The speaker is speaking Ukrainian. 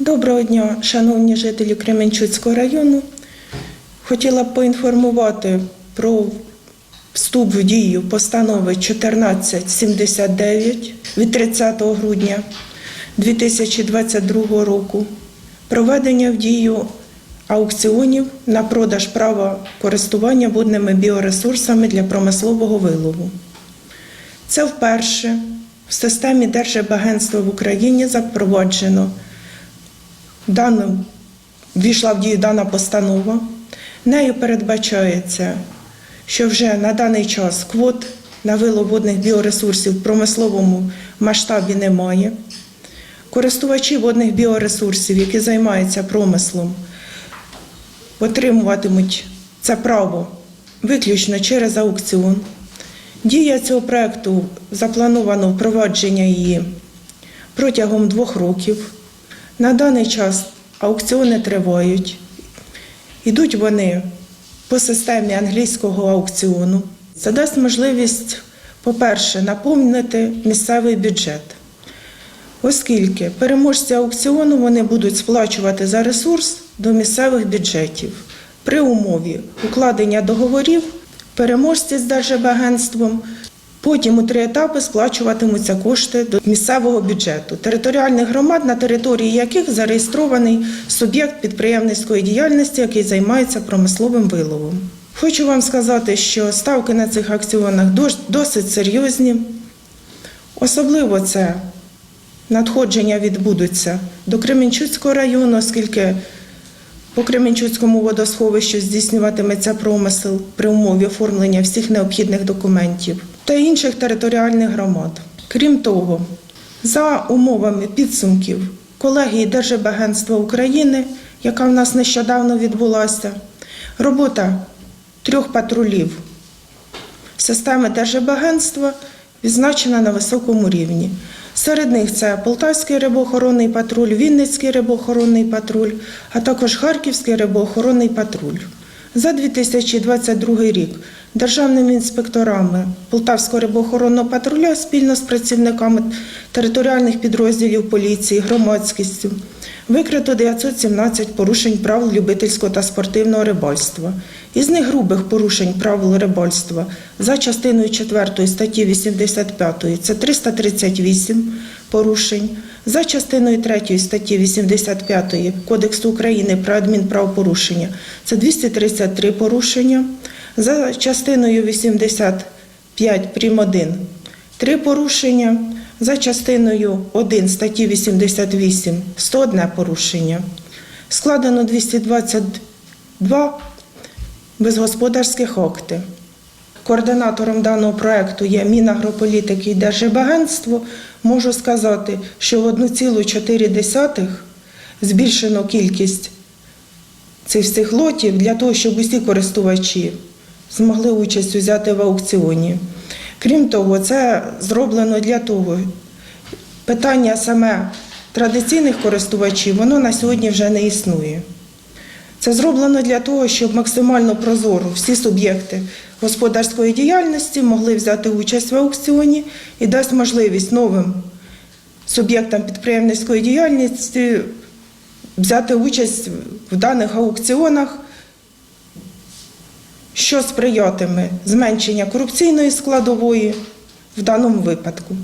Доброго дня, шановні жителі Кременчуцького району. Хотіла б поінформувати про вступ в дію постанови 1479 від 30 грудня 2022 року. Проведення в дію аукціонів на продаж права користування водними біоресурсами для промислового вилову. Це вперше в системі Держебагентства в Україні запроваджено даним ввійшла в дію дана постанова. Нею передбачається, що вже на даний час квот на вилов водних біоресурсів в промисловому масштабі немає. Користувачі водних біоресурсів, які займаються промислом, отримуватимуть це право виключно через аукціон. Дія цього проекту заплановано впровадження її протягом двох років. На даний час аукціони тривають. Ідуть вони по системі англійського аукціону. Це дасть можливість, по-перше, наповнити місцевий бюджет, оскільки переможці аукціону вони будуть сплачувати за ресурс до місцевих бюджетів при умові укладення договорів переможці з Держбагентством Потім у три етапи сплачуватимуться кошти до місцевого бюджету територіальних громад, на території яких зареєстрований суб'єкт підприємницької діяльності, який займається промисловим виловом. Хочу вам сказати, що ставки на цих акціонах досить серйозні. Особливо це надходження відбудуться до Кременчуцького району, оскільки по Кременчуцькому водосховищу здійснюватиметься промисел при умові оформлення всіх необхідних документів та інших територіальних громад. Крім того, за умовами підсумків колегії Держбагентства України, яка в нас нещодавно відбулася, робота трьох патрулів системи Держбагентства відзначена на високому рівні. Серед них це Полтавський рибоохоронний патруль, Вінницький рибоохоронний патруль, а також Харківський рибоохоронний патруль. За 2022 рік державними інспекторами Полтавського рибоохоронного патруля спільно з працівниками територіальних підрозділів поліції, громадськістю викрито 917 порушень правил любительського та спортивного рибальства. Із них грубих порушень правил рибальства за частиною 4 статті 85 це 338 порушень, за частиною 3 статті 85 Кодексу України про адмінправопорушення це 233 порушення, за частиною 85 прим. 1 3 порушення, за частиною 1 статті 88 101 порушення. Складено 222 безгосподарських акти. Координатором даного проекту є Мінагрополітики і Держбагентство. Можу сказати, що в 1,4 збільшено кількість цих всіх лотів для того, щоб усі користувачі змогли участь взяти в аукціоні. Крім того, це зроблено для того, питання саме традиційних користувачів, воно на сьогодні вже не існує. Це зроблено для того, щоб максимально прозоро всі суб'єкти господарської діяльності могли взяти участь в аукціоні і дасть можливість новим суб'єктам підприємницької діяльності взяти участь в даних аукціонах, що сприятиме зменшення корупційної складової в даному випадку.